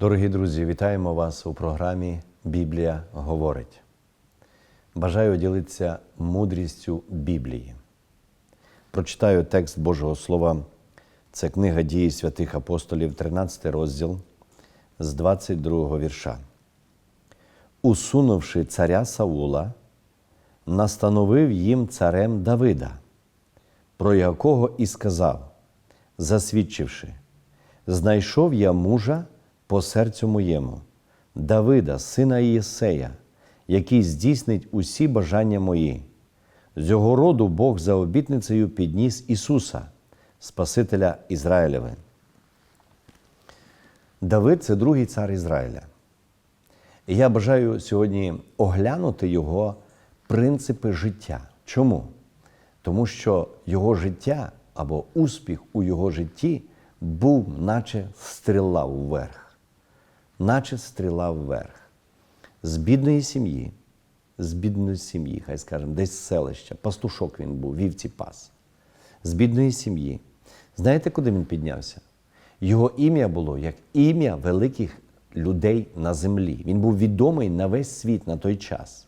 Дорогі друзі, вітаємо вас у програмі Біблія говорить. Бажаю ділитися мудрістю Біблії. Прочитаю текст Божого Слова. Це книга дії святих апостолів, 13 розділ з 22 вірша. Усунувши царя Саула, настановив їм царем Давида, про якого і сказав, засвідчивши, знайшов я мужа по серцю моєму, Давида, сина Єсея, який здійснить усі бажання мої. З його роду Бог за обітницею підніс Ісуса, Спасителя Ізраїлеве. Давид це другий цар Ізраїля. І я бажаю сьогодні оглянути його принципи життя. Чому? Тому що його життя або успіх у його житті був, наче стріла вверх, наче стріла вверх. З бідної сім'ї, з бідної сім'ї, хай скажемо, десь з селища, пастушок він був, вівці пас. З бідної сім'ї. Знаєте, куди він піднявся? Його ім'я було як ім'я великих людей на землі. Він був відомий на весь світ на той час.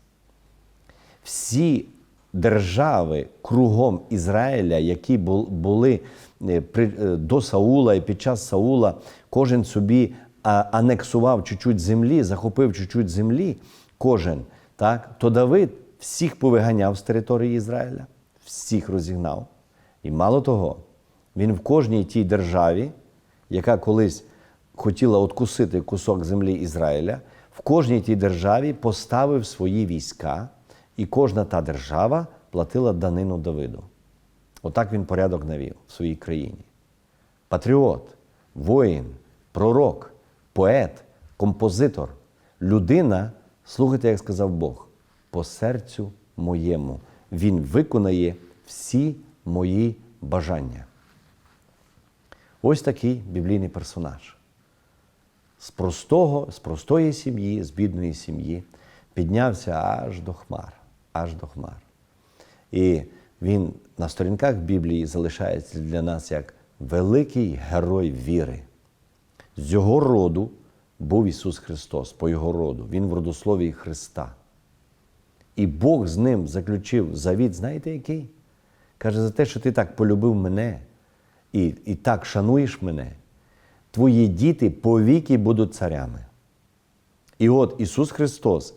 Всі держави кругом Ізраїля, які були е, е, до Саула і під час Саула, кожен собі анексував чуть-чуть землі, захопив чуть-чуть землі, кожен, так, то Давид всіх повиганяв з території Ізраїля, всіх розігнав. І мало того, він в кожній тій державі, яка колись хотіла откусити кусок землі Ізраїля, в кожній тій державі поставив свої війська, і кожна та держава платила данину Давиду. Отак він порядок навів в своїй країні. Патріот, воїн, пророк, поет, композитор, людина, слухайте, як сказав Бог, по серцю моєму. Він виконає всі мої бажання. Ось такий біблійний персонаж. З простого, з простої сім'ї, з бідної сім'ї, піднявся аж до хмар, аж до хмар. І він на сторінках Біблії залишається для нас як великий герой віри. З його роду був Ісус Христос, по Його роду. Він в родословії Христа. І Бог з ним заключив завіт, знаєте який? Каже, за те, що ти так полюбив мене і, і так шануєш мене, твої діти повіки будуть царями. І от Ісус Христос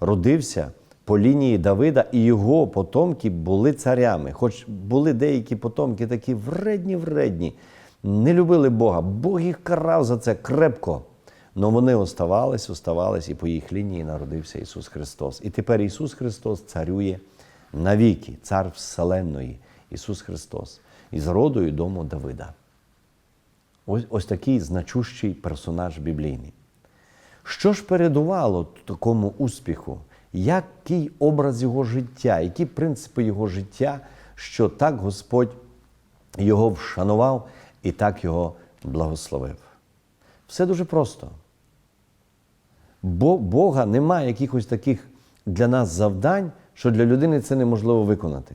родився по лінії Давида, і його потомки були царями. Хоч були деякі потомки такі вредні, вредні, не любили Бога. Бог їх карав за це крепко. Но вони оставались, оставались, і по їх лінії народився Ісус Христос. І тепер Ісус Христос царює навіки, цар Вселенної, Ісус Христос, із родою дому Давида. Ось, ось такий значущий персонаж біблійний. Що ж передувало такому успіху? Який образ його життя, які принципи його життя, що так Господь його вшанував і так його благословив? Все дуже просто. Бо Бога немає якихось таких для нас завдань, що для людини це неможливо виконати.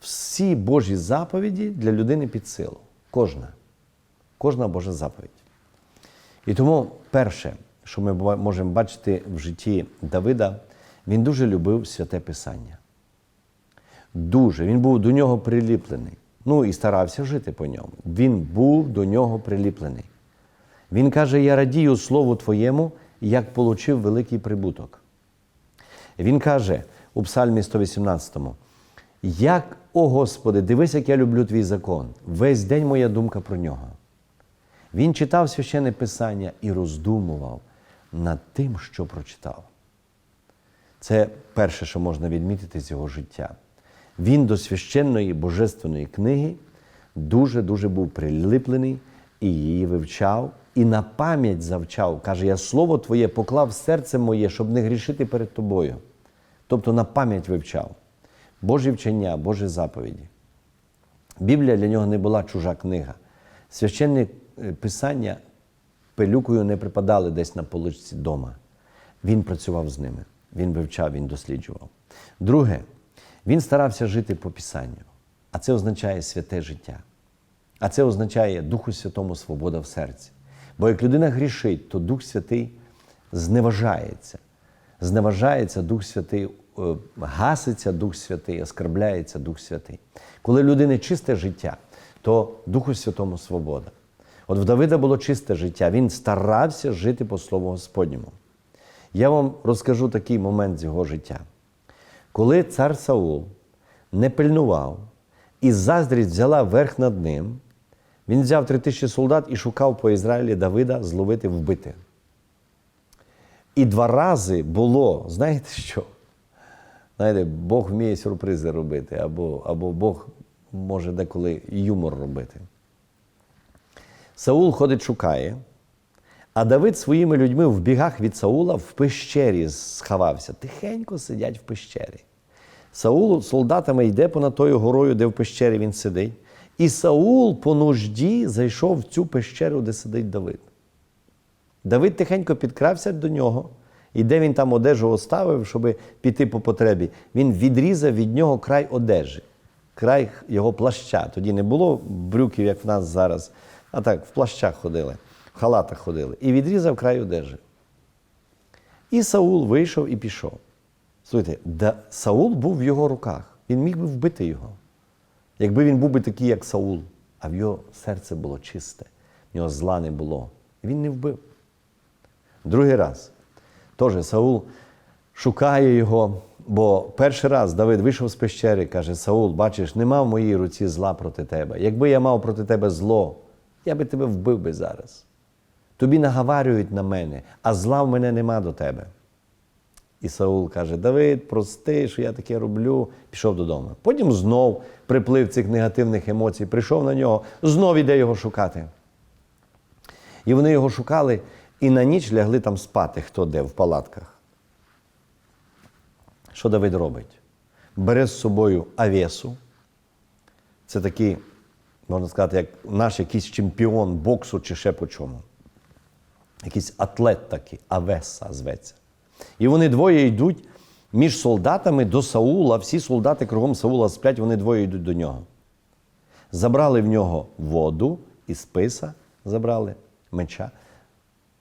Всі Божі заповіді для людини під силу. Кожна. Кожна Божа заповідь. І тому перше, що ми можемо бачити в житті Давида, він дуже любив святе Писання. Дуже. Він був до нього приліплений. Ну і старався жити по ньому. Він був до нього приліплений. Він каже: Я радію Слову Твоєму, як получив великий прибуток. Він каже у Псальмі 118: Як, о Господи, дивись, як я люблю твій закон. Весь день моя думка про нього. Він читав священне Писання і роздумував над тим, що прочитав. Це перше, що можна відмітити з його життя. Він до священної божественної книги дуже-дуже був прилиплений і її вивчав, і на пам'ять завчав. Каже, я слово Твоє поклав в серце моє, щоб не грішити перед тобою. Тобто на пам'ять вивчав. Божі вчення, Божі заповіді. Біблія для нього не була чужа книга. Священне е, писання пилюкою не припадали десь на поличці дома. Він працював з ними, він вивчав, він досліджував. Друге, він старався жити по Писанню, а це означає святе життя. А це означає Духу Святому свобода в серці. Бо як людина грішить, то Дух Святий зневажається. Зневажається Дух Святий, е, гаситься Дух Святий, оскарбляється Дух Святий. Коли людини чисте життя, то Духу Святому свобода. От в Давида було чисте життя, він старався жити по Слову Господньому. Я вам розкажу такий момент з його життя. Коли цар Саул не пильнував і заздрість взяла верх над ним, він взяв три тисячі солдат і шукав по Ізраїлі Давида зловити вбити. І два рази було, знаєте що? Знаєте, Бог вміє сюрпризи робити, або, або Бог може деколи юмор робити. Саул ходить, шукає, а Давид своїми людьми в бігах від Саула в пещері сховався. Тихенько сидять в пещері. Саул солдатами йде понад тою горою, де в пещері він сидить. І Саул по нужді зайшов в цю пещеру, де сидить Давид. Давид тихенько підкрався до нього, і де він там одежу оставив, щоб піти по потребі, він відрізав від нього край одежі, край його плаща. Тоді не було брюків, як в нас зараз, а так, в плащах ходили, в халатах ходили. І відрізав край одежі. І Саул вийшов і пішов. Слухайте, да, Саул був в його руках. Він міг би вбити його. Якби він був би такий, як Саул, а в його серце було чисте, в нього зла не було. Він не вбив. Другий раз. Теж Саул шукає його, бо перший раз Давид вийшов з пещери, каже: Саул, бачиш, нема в моїй руці зла проти тебе. Якби я мав проти тебе зло, я би тебе вбив би зараз. Тобі наговарюють на мене, а зла в мене нема до тебе. І Саул каже: Давид, прости, що я таке роблю, пішов додому. Потім знов приплив цих негативних емоцій, прийшов на нього, знов іде його шукати. І вони його шукали і на ніч лягли там спати, хто де в палатках. Що Давид робить? Бере з собою авесу. Це такий, можна сказати, як наш якийсь чемпіон боксу чи ще по чому. Якийсь атлет такий, Авеса зветься. І вони двоє йдуть між солдатами до Саула. Всі солдати кругом Саула сплять, вони двоє йдуть до нього. Забрали в нього воду і списа, забрали меча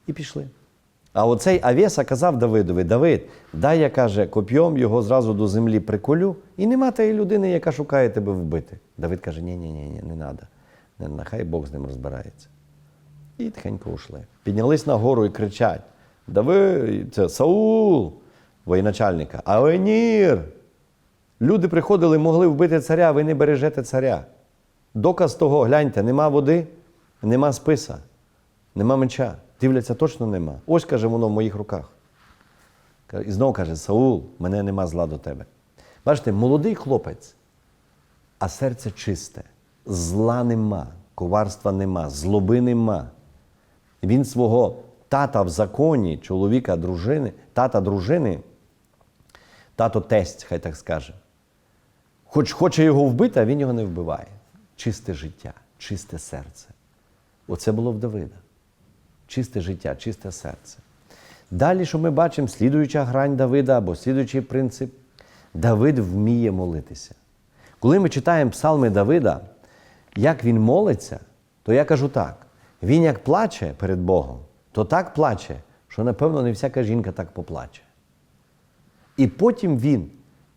і пішли. А оцей Авеса казав Давидові: Давид, дай я каже, коп'єм його зразу до землі приколю, і нема тієї людини, яка шукає тебе вбити. Давид каже: ні, ні, ні, ні, не треба. Нехай Бог з ним розбирається. І тихенько ушли. Піднялись на гору і кричать: Давид, це Саул, воєначальника, Авенір. Люди приходили, могли вбити царя, ви не бережете царя. Доказ того, гляньте, нема води, нема списа, нема меча. Дивляться, точно нема. Ось каже, воно в моїх руках. І знову каже: Саул, мене нема зла до тебе. Бачите, молодий хлопець, а серце чисте, зла нема, коварства нема, злоби нема. Він свого тата в законі, чоловіка, дружини, тата дружини, тато тесть, хай так скаже. Хоч хоче його вбити, а він його не вбиває. Чисте життя, чисте серце. Оце було в Давида. Чисте життя, чисте серце. Далі, що ми бачимо, слідуюча грань Давида або слідуючий принцип, Давид вміє молитися. Коли ми читаємо псалми Давида, як він молиться, то я кажу так: він як плаче перед Богом, то так плаче, що, напевно, не всяка жінка так поплаче. І потім він,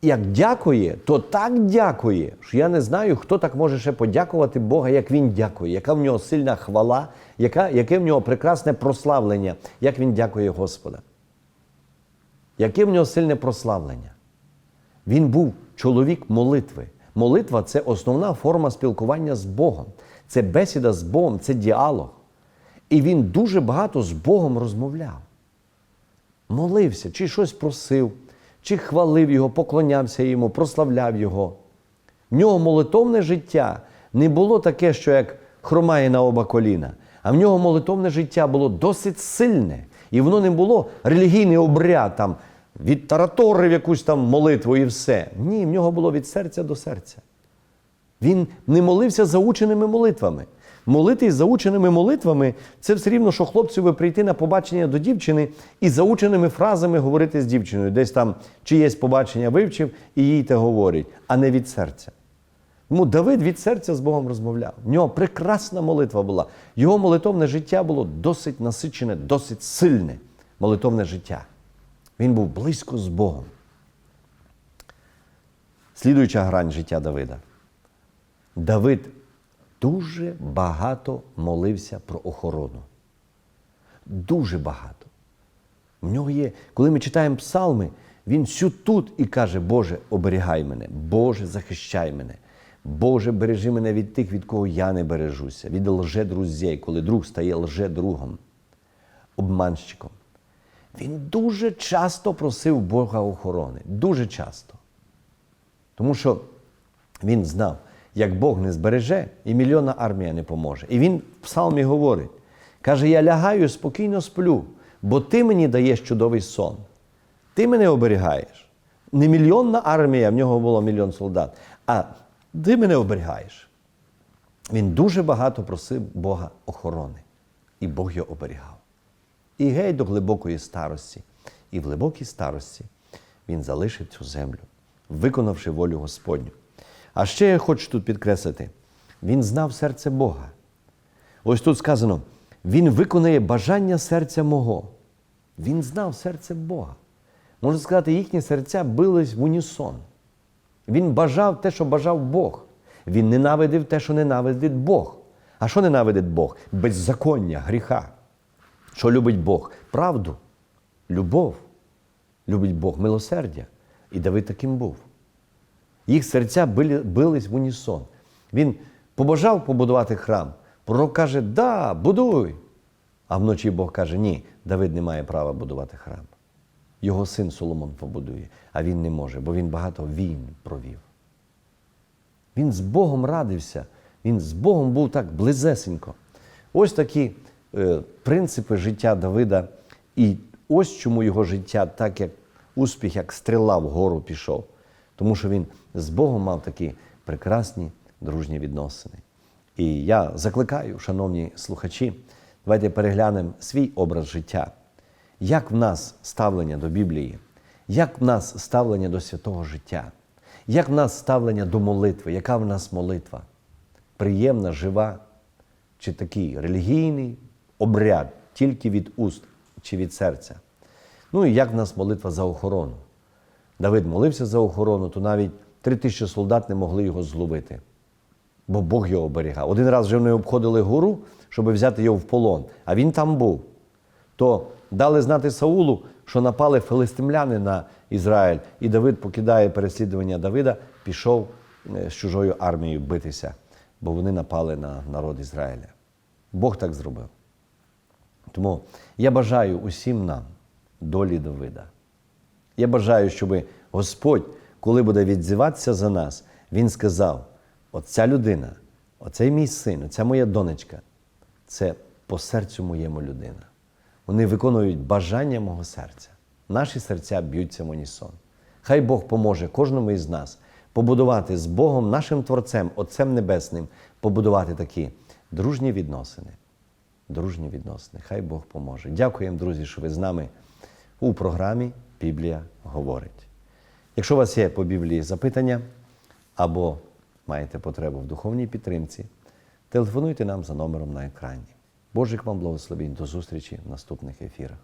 як дякує, то так дякує, що я не знаю, хто так може ще подякувати Бога, як він дякує, яка в нього сильна хвала, яка, яке в нього прекрасне прославлення, як він дякує Господа. Яке в нього сильне прославлення? Він був чоловік молитви. Молитва це основна форма спілкування з Богом. Це бесіда з Богом, це діалог. І він дуже багато з Богом розмовляв. Молився, чи щось просив, чи хвалив його, поклонявся йому, прославляв його. В нього молитовне життя не було таке, що як хромає на оба коліна. А в нього молитовне життя було досить сильне. І воно не було релігійний обряд, там, відтараторив якусь там молитву і все. Ні, в нього було від серця до серця. Він не молився заученими молитвами. Молитись заученими молитвами це все рівно, що хлопцеві прийти на побачення до дівчини і заученими фразами говорити з дівчиною. Десь там чиєсь побачення вивчив і їй те говорить, а не від серця. Тому Давид від серця з Богом розмовляв. В нього прекрасна молитва була. Його молитовне життя було досить насичене, досить сильне молитовне життя. Він був близько з Богом. Слідуюча грань життя Давида. Давид дуже багато молився про охорону. Дуже багато. В нього є, коли ми читаємо псалми, він всю тут і каже: Боже, оберігай мене, Боже, захищай мене, Боже, бережи мене від тих, від кого я не бережуся, від лже-друзей, коли друг стає лже-другом, обманщиком. Він дуже часто просив Бога охорони. Дуже часто. Тому що він знав, як Бог не збереже, і мільйонна армія не поможе. І він в псалмі говорить: каже: Я лягаю, спокійно сплю, бо ти мені даєш чудовий сон. Ти мене оберігаєш. Не мільйонна армія, в нього було мільйон солдат, а ти мене оберігаєш. Він дуже багато просив Бога охорони, і Бог його оберігав. І гей до глибокої старості. І в глибокій старості він залишив цю землю, виконавши волю Господню. А ще я хочу тут підкреслити: він знав серце Бога. Ось тут сказано: Він виконує бажання серця мого. Він знав серце Бога. Можна сказати, їхні серця бились в унісон. Він бажав те, що бажав Бог. Він ненавидив те, що ненавидить Бог. А що ненавидить Бог? Беззаконня, гріха. Що любить Бог? Правду, любов. Любить Бог милосердя. І Давид таким був. Їх серця били, бились в унісон. Він побажав побудувати храм. Пророк каже, да, будуй. А вночі Бог каже, ні, Давид не має права будувати храм. Його син Соломон побудує, а він не може, бо він багато війн провів. Він з Богом радився, він з Богом був так близесенько. Ось такі принципи життя Давида. І ось чому його життя, так як успіх, як стріла вгору пішов. Тому що він з Богом мав такі прекрасні дружні відносини. І я закликаю, шановні слухачі, давайте переглянемо свій образ життя. Як в нас ставлення до Біблії, як в нас ставлення до святого життя, як в нас ставлення до молитви, яка в нас молитва? Приємна, жива, чи такий релігійний обряд тільки від уст чи від серця? Ну і як в нас молитва за охорону? Давид молився за охорону, то навіть три тисячі солдат не могли його зловити, бо Бог його оберігав. Один раз вже вони обходили гору, щоб взяти його в полон, а він там був. То дали знати Саулу, що напали филистимляни на Ізраїль, і Давид покидає переслідування Давида, пішов е, з чужою армією битися, бо вони напали на народ Ізраїля. Бог так зробив. Тому я бажаю усім нам долі Давида. Я бажаю, щоб Господь, коли буде відзиватися за нас, Він сказав: оця людина, оцей мій син, оця моя донечка це по серцю моєму людина. Вони виконують бажання мого серця. Наші серця б'ються в унісон. Хай Бог поможе кожному із нас побудувати з Богом, нашим Творцем, Отцем Небесним, побудувати такі дружні відносини. Дружні відносини. Хай Бог поможе. Дякуємо, друзі, що ви з нами у програмі Біблія говорить. Якщо у вас є по Біблії запитання або маєте потребу в духовній підтримці, телефонуйте нам за номером на екрані. Божих вам благословень до зустрічі в наступних ефірах.